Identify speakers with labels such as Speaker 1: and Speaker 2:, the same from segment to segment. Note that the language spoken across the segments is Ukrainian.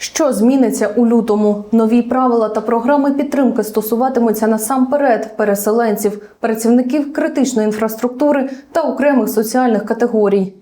Speaker 1: Що зміниться у лютому? Нові правила та програми підтримки стосуватимуться насамперед переселенців, працівників критичної інфраструктури та окремих соціальних категорій.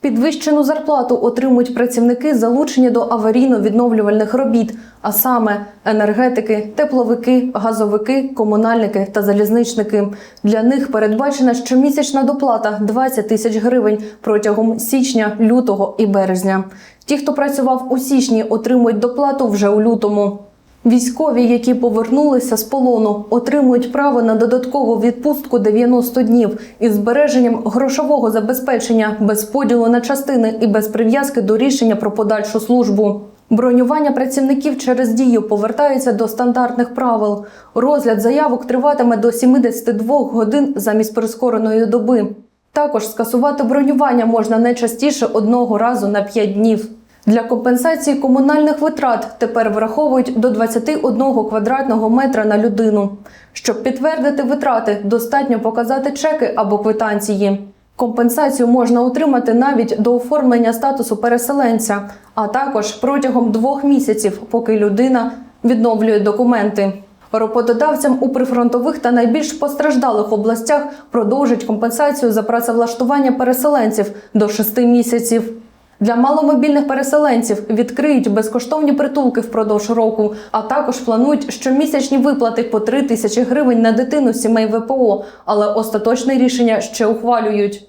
Speaker 1: Підвищену зарплату отримують працівники, залучені до аварійно-відновлювальних робіт, а саме енергетики, тепловики, газовики, комунальники та залізничники. Для них передбачена щомісячна доплата 20 тисяч гривень протягом січня, лютого і березня. Ті, хто працював у січні, отримують доплату вже у лютому. Військові, які повернулися з полону, отримують право на додаткову відпустку 90 днів із збереженням грошового забезпечення без поділу на частини і без прив'язки до рішення про подальшу службу. Бронювання працівників через дію повертаються до стандартних правил. Розгляд заявок триватиме до 72 годин замість прискореної доби. Також скасувати бронювання можна не частіше одного разу на 5 днів. Для компенсації комунальних витрат тепер враховують до 21 квадратного метра на людину. Щоб підтвердити витрати, достатньо показати чеки або квитанції. Компенсацію можна отримати навіть до оформлення статусу переселенця, а також протягом двох місяців, поки людина відновлює документи. Роботодавцям у прифронтових та найбільш постраждалих областях продовжать компенсацію за працевлаштування переселенців до 6 місяців. Для маломобільних переселенців відкриють безкоштовні притулки впродовж року, а також планують щомісячні виплати по 3 тисячі гривень на дитину сімей ВПО, але остаточне рішення ще ухвалюють.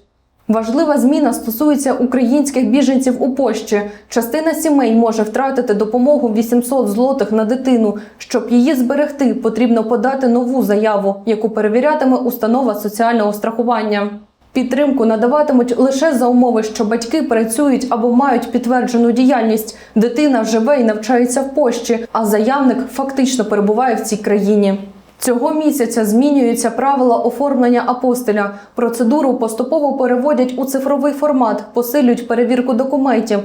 Speaker 1: Важлива зміна стосується українських біженців у Польщі. Частина сімей може втратити допомогу 800 злотих на дитину. Щоб її зберегти, потрібно подати нову заяву, яку перевірятиме установа соціального страхування. Підтримку надаватимуть лише за умови, що батьки працюють або мають підтверджену діяльність. Дитина живе і навчається в Польщі, а заявник фактично перебуває в цій країні. Цього місяця змінюються правила оформлення апостиля. Процедуру поступово переводять у цифровий формат, посилюють перевірку документів.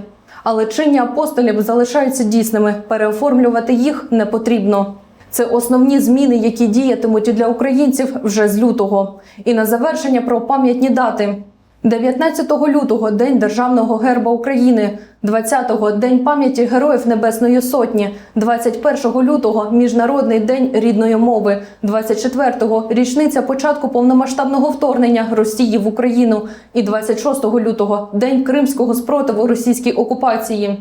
Speaker 1: Але чинні апостолів залишаються дійсними. Переоформлювати їх не потрібно. Це основні зміни, які діятимуть для українців вже з лютого. І на завершення про пам'ятні дати. 19 лютого День Державного герба України, 20-го День пам'яті Героїв Небесної Сотні, 21 лютого Міжнародний день рідної мови, 24-го річниця початку повномасштабного вторгнення Росії в Україну і 26 лютого День Кримського спротиву російській окупації.